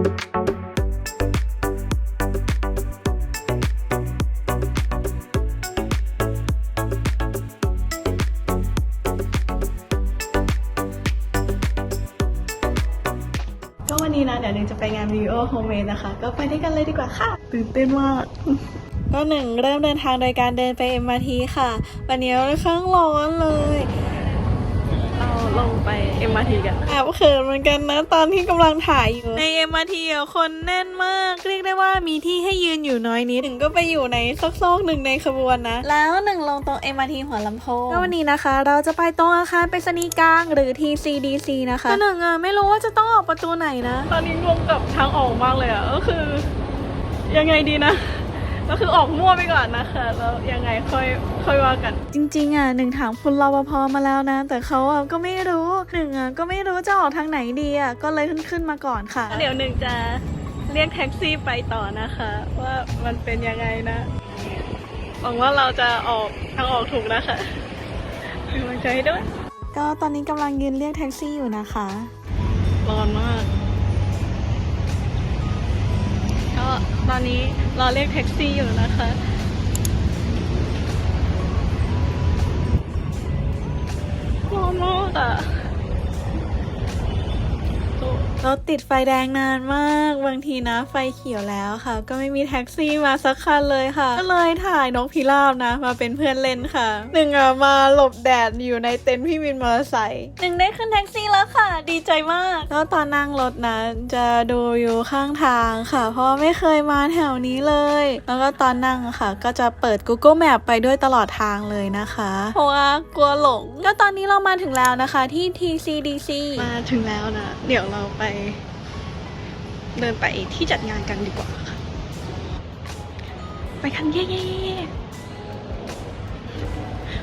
ก็วันนี้นะ เดี๋ยวหนึ่งจะไปงานวิดีโอโฮมเมดนะคะ ก็ไปด้วยกันเลยดีกว่าค่ะ ตื่นเต้นมาก ก็หนึ่งเริ่มเดินทางโดยการเดินไป MRT ค่ะ วันนี้ค่อนข้างร้อนเลย เอาลงไป MRT กันแอบเขินเหมือนกันนะ ตอนที่กำลังถ่ายอยู่ ใน MRT อะคนแน่นมาก เรียกได้ว่ามีที่ให้ยืนอยู่น้อยนิดหนึ่งก็ไปอยู่ในซอกๆหนึ่งในขบวนนะ แล้วหนึ่งลงตรง MRT หัวลำโพงก็วันนี้นะคะ เราจะไปตรงอาคารไปรษณีย์กลางหรือ TCDC นะคะก็หนึ่งอะไม่รู้ว่าจะต้องออกประตูไหนนะ ตอนนี้งงกับทางออกมากเลยอะก็คือ ยังไงดีนะ ก็คือออกมั่วไปก่อนนะคะแล้วยังไงค่อยค่อยว่ากัน จริงๆอะหนึ่งถามคุณรปภมาแล้วนะ แต่เขาอะก็ไม่รู้หนึ่งอะก็ไม่รู้จะออกทางไหนดีอะก็เลยขึ้นขึ้นมาก่อนค่ะ เดี๋ยวหนึ่งจะเรียกแท็กซี่ไปต่อนะคะ ว่ามันเป็นยังไงนะหวังว่าเราจะออกทางออกถูกนะคะเป็นกำลังใจให้ด้วย ก็ตอนนี้กำลังยืนเรียกแท็กซี่อยู่นะคะ ร้อนมาก ตอนนี้รอเรียกแท็กซี่อยู่นะคะร้อนมากอะ รถติดไฟแดงนานมาก บางทีนะไฟเขียวแล้วค่ะ ก็ไม่มีแท็กซี่มาสักคันเลยค่ะ ก็เลยถ่ายนกพิราบนะ มาเป็นเพื่อนเล่นค่ะ หนึ่งอะมาหลบแดดอยู่ในเต็นท์พี่วินมอเตอร์ไซค์หนึ่งได้ขึ้นแท็กซี่แล้วค่ะ ดีใจมาก แล้วตอนนั่งรถนะจะดูอยู่ข้างทางค่ะ เพราะว่าไม่เคยมาแถวนี้เลย แล้วก็ตอนนั่งอะค่ะ ก็จะเปิด Google Map ไปด้วยตลอดทางเลยนะคะ เพราะว่ากลัวหลง ก็ตอนนี้เรามาถึงแล้วนะคะ ที่ TCDC มาถึงแล้วนะ เดี๋ยวเราไปเดินไปที่จัดงานกันดีกว่าค่ะไปกันเย่ๆ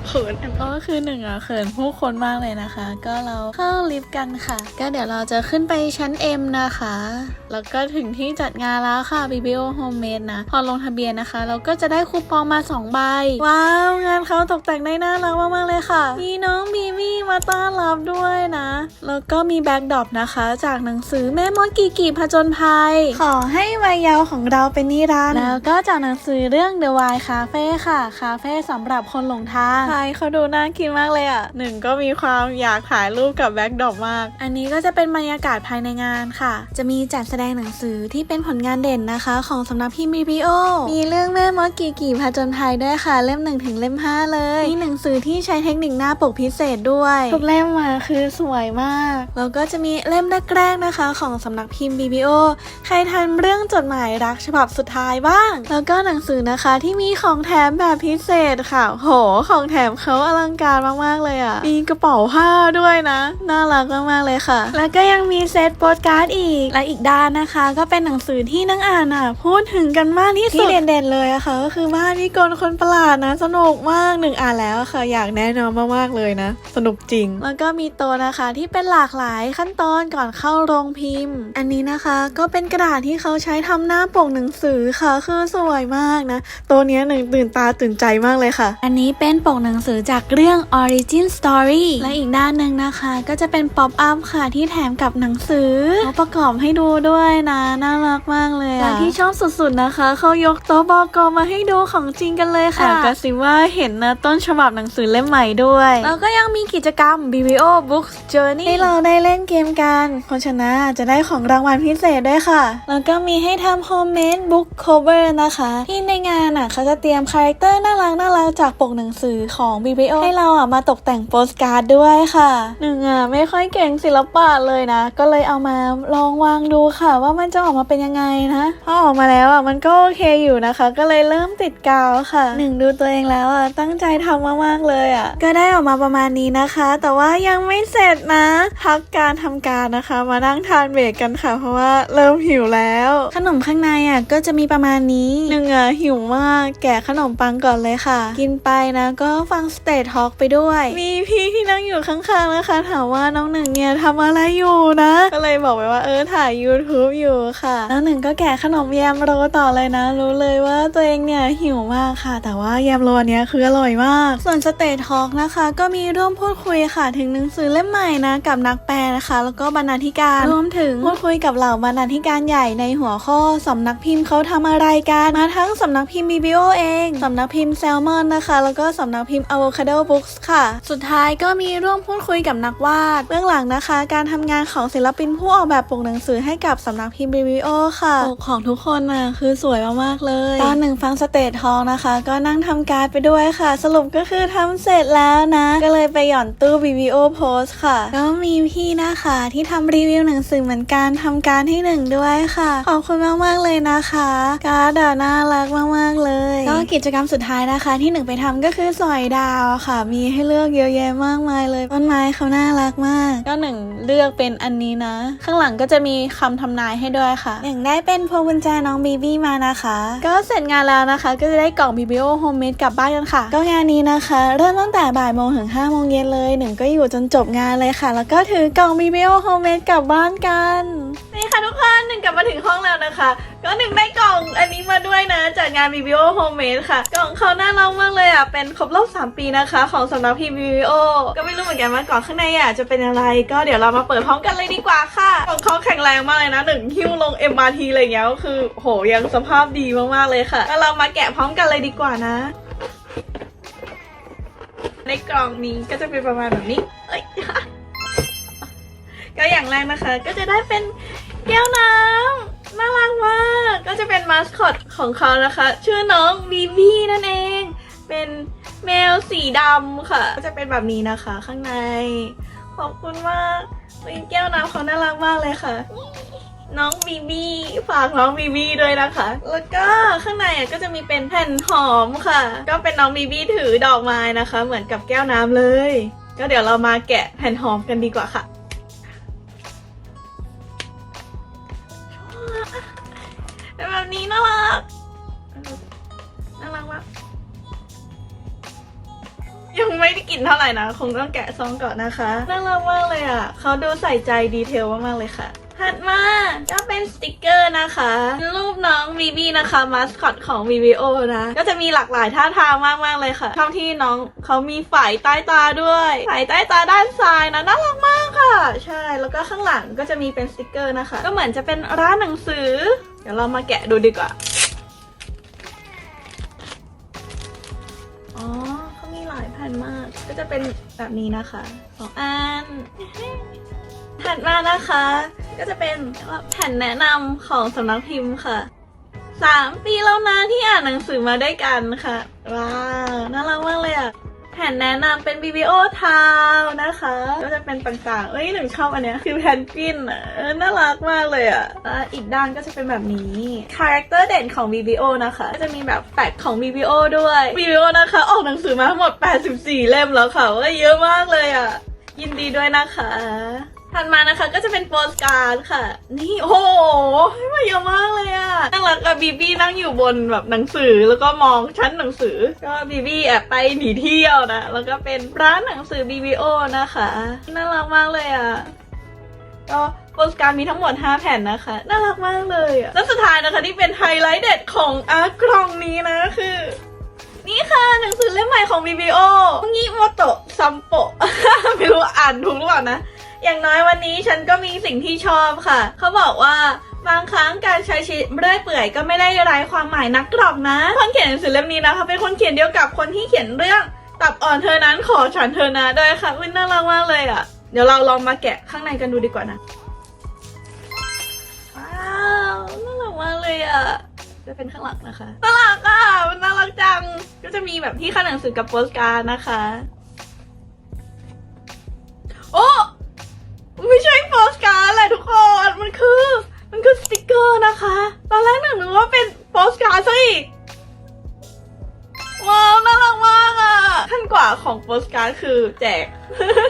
เขินก็คือหนึ่งอะเขินผู้คนมากเลยนะคะ ก็เราเข้าลิฟต์กันค่ะ ก็เดี๋ยวเราจะขึ้นไปชั้น M นะคะ แล้วก็ถึงที่จัดงานแล้วค่ะ BBO Homemade นะ พอลงทะเบียนนะคะ เราก็จะได้คูปองมา 2 ใบ ว้าว งานเขาตกแต่งได้น่ารักมากๆเลยค่ะ มีน้องบีบี้มาต้อนรับด้วยนะ แล้วก็มีแบ็กดรอปนะคะ จากหนังสือแม่มดกีกีผจญภัย ขอให้วัยเยาว์ของเราเป็นนิรันดร์แล้วก็จากหนังสือเรื่อง The Wild Cafe ค่ะ คาเฟ่สำหรับคนหลงทางใช่เขาดูน่ากินมากเลยอะหนึ่งก็มีความอยากถ่ายรูปกับแบ็กดรอปมาก อันนี้ก็จะเป็นบรรยากาศภายในงานค่ะ จะมีจัดแสดงหนังสือที่เป็นผลงานเด่นนะคะ ของสำนักพิมพ์ BBO มีเรื่องแม่มดกีกีผจญภัยด้วยค่ะ เล่ม1ถึงเล่ม5เลย มีหนังสือที่ใช้เทคนิคหน้าปกพิเศษด้วย ทุกเล่มมาคือสวยมาก แล้วก็จะมีเล่มแรกๆนะคะ ของสำนักพิมพ์ BBO ใครทันเรื่องจดหมายรักฉบับสุดท้ายบ้าง แล้วก็หนังสือนะคะที่มีของแถมแบบพิเศษค่ะ โห ของแถมเขาอลังการมากๆเลยอะ่ะ มีกระเป๋าผ้าด้วยนะ น่ารักมากๆเลยค่ะ แล้วก็ยังมีเซตโปสการ์ดอีก และอีกด้านนะคะ ก็เป็นหนังสือที่นักอ่านอะ พูดถึงกันมากที่สุดที่เด่นๆเลยอะค่ะ ก็คือบ้านพี่กลคนประหลาดนะ สนุกมากหนึ่งอ่านแล้วอะค่ะ อยากแนะนำมากๆเลยนะ สนุกจริง แล้วก็มีโตัวนะคะที่เป็นหลากหลายขั้นตอนก่อนเข้าโรงพิมพ์ อันนี้นะคะก็เป็นกระดาษที่เขาใช้ทำหน้าปกหนังสือค่ะ คือสวยมากนะ ตัวเนี้ยหนึ่งตื่นตาตื่นใจมากเลยค่ะ อันนี้เป็นปกหนังสือจากเรื่อง Origin Story และอีกด้านหนึ่งนะคะ ก็จะเป็นป๊อปอัพค่ะที่แถมกับหนังสือเขาประกอบให้ดูด้วยนะน่ารักมากเลยอะและที่ชอบสุดๆนะคะเขายกโต๊ะบอกมาให้ดูของจริงกันเลยค่ะแอบกระซิบว่าเห็นนะต้นฉบับหนังสือเล่มใหม่ด้วยแล้วก็ยังมีกิจกรรม BBO Books Journey ให้เราได้เล่นเกมกัน คนชนะจะได้ของรางวัลพิเศษด้วยค่ะ แล้วก็มีให้ทำ Homemade Book Cover นะคะ ที่ในงานอะเขาจะเตรียมคาแรคเตอร์น่ารักน่ารักจากปกหนังสือของ BBO ให้เราอะมาตกแต่งโปสการ์ดด้วยค่ะหนึ่งอะไม่ค่อยเก่งศิลปะเลยนะ ก็เลยเอามาลองวางดูค่ะ ว่ามันจะออกมาเป็นยังไงนะพอออกมาแล้วอะมันก็โอเคอยู่นะคะ ก็เลยเริ่มติดกาวค่ะหนึ่งดูตัวเองแล้วอะตั้งใจทำมากๆเลยอะก็ได้ออกมาประมาณนี้นะคะ แต่ว่ายังไม่เสร็จนะพักการทำการนะคะ มานั่งทานเบรกกันค่ะ เพราะว่าเริ่มหิวแล้ว ขนมข้างในอะก็จะมีประมาณนี้หนึ่งอะหิวมากแกะขนมปังก่อนเลยค่ะ กินไปนะก็ฟังสเตททอล์กไปด้วย มีพี่ที่นั่งอยู่ข้างๆนะคะ ถามว่าน้องหนึ่งเนี่ยทำอะไรอยู่นะ ก็เลยบอกไปว่าเออถ่าย YouTube อยู่ค่ะ น้องหนึ่งก็แกะขนมแยมโรต่อเลยนะ รู้เลยว่าตัวเองเนี่ยหิวมากค่ะ แต่ว่าแยมโรเนี้ยคืออร่อยมาก ส่วนสเตททอล์กนะคะ ก็มีร่วมพูดคุยค่ะ ถึงหนังสือเล่มใหม่นะกับนักแปล นะคะ แล้วก็บรรณาธิการรวมถึงพูดคุยกับเหล่าบรรณาธิการใหญ่ในหัวข้อสำนักพิมพ์เขาทำอะไรกันมาทั้งสำนักพิมพ์ BBO เองสำนักพิมพ์ Salmon นะคะ แล้วก็สำนักพิมพ์ Avocado Books ค่ะ สุดท้ายก็มีร่วมพูดคุยกับนักวาดเบื้องหลังนะคะ การทำงานของศิลปินผู้ออกแบบปกหนังสือให้กับสำนักพิมพ์ BBO ค่ะปกของทุกคนน่ะคือสวยมากๆเลยตอนหนึ่งฟังสเตททองนะคะ ก็นั่งทำการดไปด้วยค่ะ สรุปก็คือทำเสร็จแล้วนะ ก็เลยไปหย่อนตู้ BBO Post ค่ะ ก็มีพี่นะคะที่ทำรีวิวหนังสือเหมือนกันทำการให้หนึ่งด้วยค่ะ ขอบคุณมากๆเลยนะคะการ์ดอะน่ารักมากๆเลยก็กิจกรรมสุดท้ายนะคะที่หนึ่งไปทำก็คือสอยดาวค่ะ มีให้เลือกเยอะแยะมากมายเลยต้นไม้เขาน่ารักมาก ก็หนึ่งเลือกเป็นอันนี้นะ ข้างหลังก็จะมีคำทำนายให้ด้วยค่ะหนึ่งได้เป็นพวงกุญแจน้องบีบี้มานะคะ ก็เสร็จงานแล้วนะคะ ก็จะได้กล่อง BBO Homemade กลับบ้านกันค่ะ ก็งานนี้นะคะ เริ่มตั้งแต่บ่ายโมงถึง5โมงเย็นเลยหนึ่งก็อยู่จนจบงานเลยค่ะ แล้วก็ถือกล่อง BBO Homemade กลับบ้านกัน นี่ค่ะทุกคนหนึ่งกลับมาถึงห้องแล้วนะคะ ก็หนึ่งได้กล่องอันนี้มาด้วยนะ จากงาน BBO Homemade ค่ะ กล่องเขาน่ารักมากเลยอะ เป็นครบรอบ 3 ปีนะคะ ของสำนักพิมพ์ BBO ก็ไม่รู้เหมือนกันว่ากล่องข้างในอะจะเป็นอะไร ก็เดี๋ยวเรามาเปิดพร้อมกันเลยดีกว่าค่ะ กล่องเขาแข็งแรงมากเลยนะหนึ่งหิ้วลง MRT อะไรอย่างเงี้ยก็คือ โหยังสภาพดีมากๆเลยค่ะแล้วเรามาแกะพร้อมกันเลยดีกว่านะ ในกล่องนี้ก็จะเป็นประมาณแบบนี้เอ้ย ก็อย่างแรกนะคะ ก็จะได้เป็นแก้วน้ำน่ารักมากก็จะเป็นมาสคอตของเขานะคะ ชื่อน้องบีบีนั่นเอง เป็นแมวสีดำค่ะ ก็จะเป็นแบบนี้นะคะข้างใน ขอบคุณมากเป็นแก้วน้ำเขาน่ารักมากเลยค่ะ น้องบีบีฝากน้องบีบีด้วยนะคะ แล้วก็ข้างในอะก็จะมีเป็นแผ่นหอมค่ะ ก็เป็นน้องบีบีถือดอกไม้นะคะ เหมือนกับแก้วน้ำเลย ก็เดี๋ยวเรามาแกะแผ่นหอมกันดีกว่าค่ะ นเท่าไหร่นะ คงต้องแกะซองก่อนนะคะน่ารักมากเลยอะเขาดูใส่ใจดีเทลมากๆเลยค่ะถัดมาก็เป็นสติกเกอร์นะคะ รูปน้องบีบีนะคะมาสคอตของ VVO นะ ก็จะมีหลากหลายท่าทางมากๆเลยค่ะชอบที่น้องเขามีฝ่ายใต้ตาด้วยฝ่ายใต้ตาด้านซ้ายนะน่ารักมากค่ะ ใช่แล้วก็ข้างหลังก็จะมีเป็นสติกเกอร์นะคะ ก็เหมือนจะเป็นร้านหนังสือ เดี๋ยวเรามาแกะดูดีกว่า จะเป็นแบบนี้นะคะสองอันถัดมานะคะ ก็จะเป็นแผ่นแนะนำของสำนักพิมพ์ค่ะสามปีแล้วนะที่อ่านหนังสือมาได้กันค่ะ ว้าว น่ารักมากเลยอะ แผ่นแนะนำเป็น BBO ทาวนะคะ ก็จะเป็นต่างๆ เอ้ยหนึ่งชอบอันเนี้ย คือแพนกินอะเออน่ารักมากเลยอะอีกด้านก็จะเป็นแบบนี้ คาแรคเตอร์เด่นของ BBO นะคะ ก็จะมีแบบแปกของ BBO ด้วย BBO นะคะ ออกหนังสือมาทั้งหมด 84 เล่มแล้วค่ะว่าเยอะมากเลยอะ ยินดีด้วยนะคะ ถัดมานะคะก็จะเป็นโปสการ์ดค่ะ นี่โอ้โหให้มาเยอะมากเลยอะน่ารักอะบีบี้นั่งอยู่บนแบบหนังสือแล้วก็มองชั้นหนังสือ ก็บีบี้แอบไปหนีเที่ยวนะ แล้วก็เป็นร้านหนังสือ BBO นะคะน่ารักมากเลยอะก็โปสการ์ดมีทั้งหมด 5 แผ่นนะคะ น่ารักมากเลยอะแล้วสุดท้ายนะคะที่เป็นไฮไลท์เด็ดของอาร์ตกล่องนี้นะคือ นี่ค่ะหนังสือเล่มใหม่ของ BBO งิโมโตะซัมโปะไม่รู้อ่านถูกหรือเปล่านะ อย่างน้อยวันนี้ฉันก็มีสิ่งที่ชอบค่ะ เขาบอกว่าบางครั้งการใช้ชีวิตเรื่อยเปื่อยก็ไม่ได้ไร้ความหมายนักหรอกนะ คนเขียนหนังสือเล่มนี้นะคะเป็นคนเขียนเดียวกับคนที่เขียนเรื่องตับอ่อนเธอนั้นขอฉันเธอนะด้วยค่ะอุ้ยน่ารักมากเลยอะ เดี๋ยวเราลองมาแกะข้างในกันดูดีกว่านะว้าวน่ารักมากเลยอะจะเป็นข้างหลังนะคะน่ารักอะมันน่ารักจังก็จะมีแบบที่ข้างหนังสือกับโปสการ์ดนะคะ ไม่ใช่โปสการ์ดแหละทุกคน มันคือ มันคือสติกเกอร์นะคะ ตอนแรกหนึ่งนึกว่าเป็นโปสการ์ดซะอีก ว้าวน่ารักมากอะขั้นกว่าของโปสการ์ดคือแจก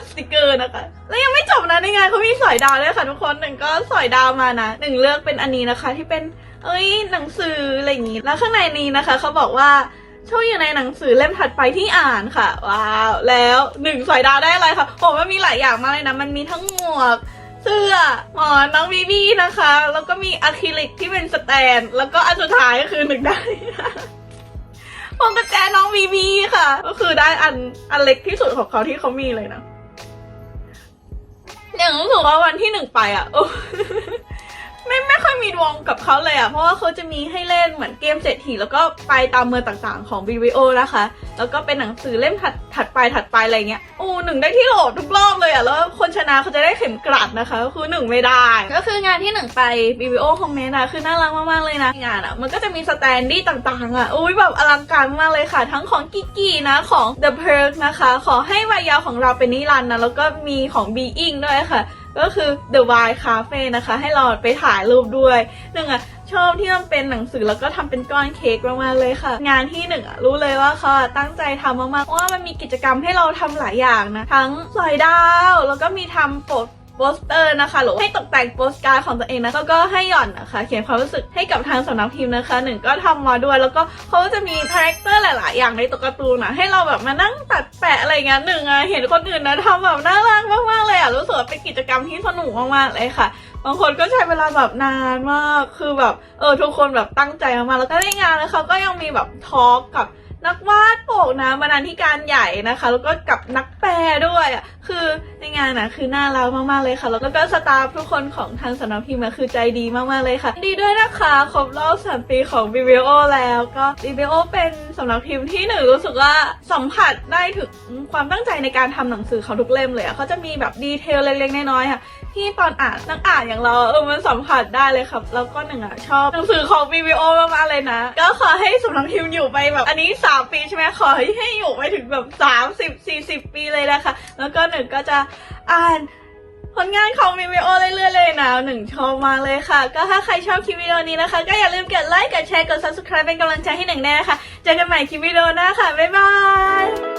สติกเกอร์นะคะ แล้วยังไม่จบนะในงานเขามีสอยดาวด้วยค่ะทุกคนหนึ่งก็สอยดาวมานะหนึ่งเลือกเป็นอันนี้นะคะที่เป็น เอ้ยหนังสืออะไรอย่างงี้ แล้วข้างในนี้นะคะเขาบอกว่า ชว์อยู่ในหนังสือเล่มถัดไปที่อ่านค่ะ ว้าว แล้วหนึ่งสอยดาวได้อะไรคะผมว่ามีหลายอย่างมากเลยนะ มันมีทั้งหมวก เสื้อหมอนน้องบีบี้นะคะ แล้วก็มีอะคริลิกที่เป็นสแตน แล้วก็อันสุดท้ายก็คือหนึ่งได้พวงกุญแจน้องบีบีค่ะ ก็คือได้อันอันเล็กที่สุดของเขาที่เขามีเลยนะอย่างรู้สึกว่าวันที่หนึ่งไปอะ ไม่ไม่ค่อยมีดวงกับเขาเลยอะ เพราะว่าเขาจะมีให้เล่นเหมือนเกมเศรษฐีแล้วก็ไปตามเมืองต่างๆของ BVO นะคะ แล้วก็เป็นหนังสือเล่มถัดถัดไปถัดไปอะไรเงี้ยอ้หนึ่งได้ที่โหลทุกรอบเลยอะ แล้วคนชนะเขาจะได้เข็มกลัดนะคะคือหนึ่งไม่ได้ ก็คืองานที่หนึ่งไป BVO คอมเมนต์อะคือน่ารักมากๆเลยนะงานอะมันก็จะมีสแตนดี้ต่างๆอะอุ้ยแบบอลังการมากเลยค่ะ ทั้งของกิกกี้นะของ The Perk นะคะ ขอให้วายาของเราเป็นนิรันดร์นะแล้วก็มีของ Being ด้วยค่ะ ก็คือ The Wild Cafe นะคะ ให้เราไปถ่ายรูปด้วยหนึ่งอะชอบที่มันเป็นหนังสือแล้วก็ทำเป็นก้อนเค้กมากๆเลยค่ะ งานที่หนึ่งรู้เลยว่าเขาตั้งใจทำมากๆเพราะว่ามันมีกิจกรรมให้เราทำหลายอย่างนะ ทั้งสอยดาว แล้วก็มีทำโปสโปสเตอร์นะคะหรือว่าให้ตกแต่งโปสการ์ดของตัวเองนะแล้วก็ให้หย่อนนะคะ เขียนความรู้สึกให้กับทางสำนักพิมพ์นะคะหนึ่งก็ทำมาด้วย แล้วก็เขาจะมีคาแรคเตอร์หลาย ๆ อย่างในตัวการ์ตูนนะให้เราแบบมานั่งตัดแปะอะไรเงี้ยหนึ่งอะเห็นคนอื่นนะทำแบบน่า รู้สึกว่าเป็นกิจกรรมที่สนุกมากๆเลยค่ะ บางคนก็ใช้เวลาแบบนานมาก คือแบบเออทุกคนแบบตั้งใจมากๆแล้วก็ได้งานนะคะ ก็ยังมีแบบทอล์กกับ นักวาดโปกนะบรรณาธิการใหญ่นะคะ แล้วก็กับนักแปลด้วยอะคือในงานนะคือน่ารักมากๆเลยค่ะ แล้วก็สตาฟทุกคนของทางสำนักพิมพ์คือใจดีมากๆเลยค่ะ ดีด้วยนะคะครบรอบสามปีของ b ิ o แล้วก็ b ิ o เป็นสำนักพิมพ์ที่หนึ่งรู้สึกว่าสัมผัสได้ถึงความตั้งใจในการทำหนังสือเขาทุกเล่มเลยอะเขาจะมีแบบดีเทลเล็กๆน้อยๆค่ะ ที่ตอนอ่านนักอ่านอย่างเราเออมันสัมผัสได้เลยครับ แล้วก็หนึ่งอะชอบหนังสือของ BBO มากๆเลยนะ ก็ขอให้สำนักพิมพ์อยู่ไปแบบ อันนี้ 3 ปีใช่ไหมขอให้อยู่ไปถึงแบบ 30 40 ปีเลยนะคะ แล้วก็หนึ่งก็จะอ่านผลงานของ BBO เรื่อยๆเลยนะหนึ่งชอบมากเลยค่ะ ก็ถ้าใครชอบคลิปวิดีโอนี้นะคะ ก็อย่าลืมกดไลค์ กดแชร์ กด subscribe เป็นกำลังใจให้หนึ่งแน่นะคะ เจอกันใหม่คลิปวิดีโอหน้าค่ะ บ๊ายบาย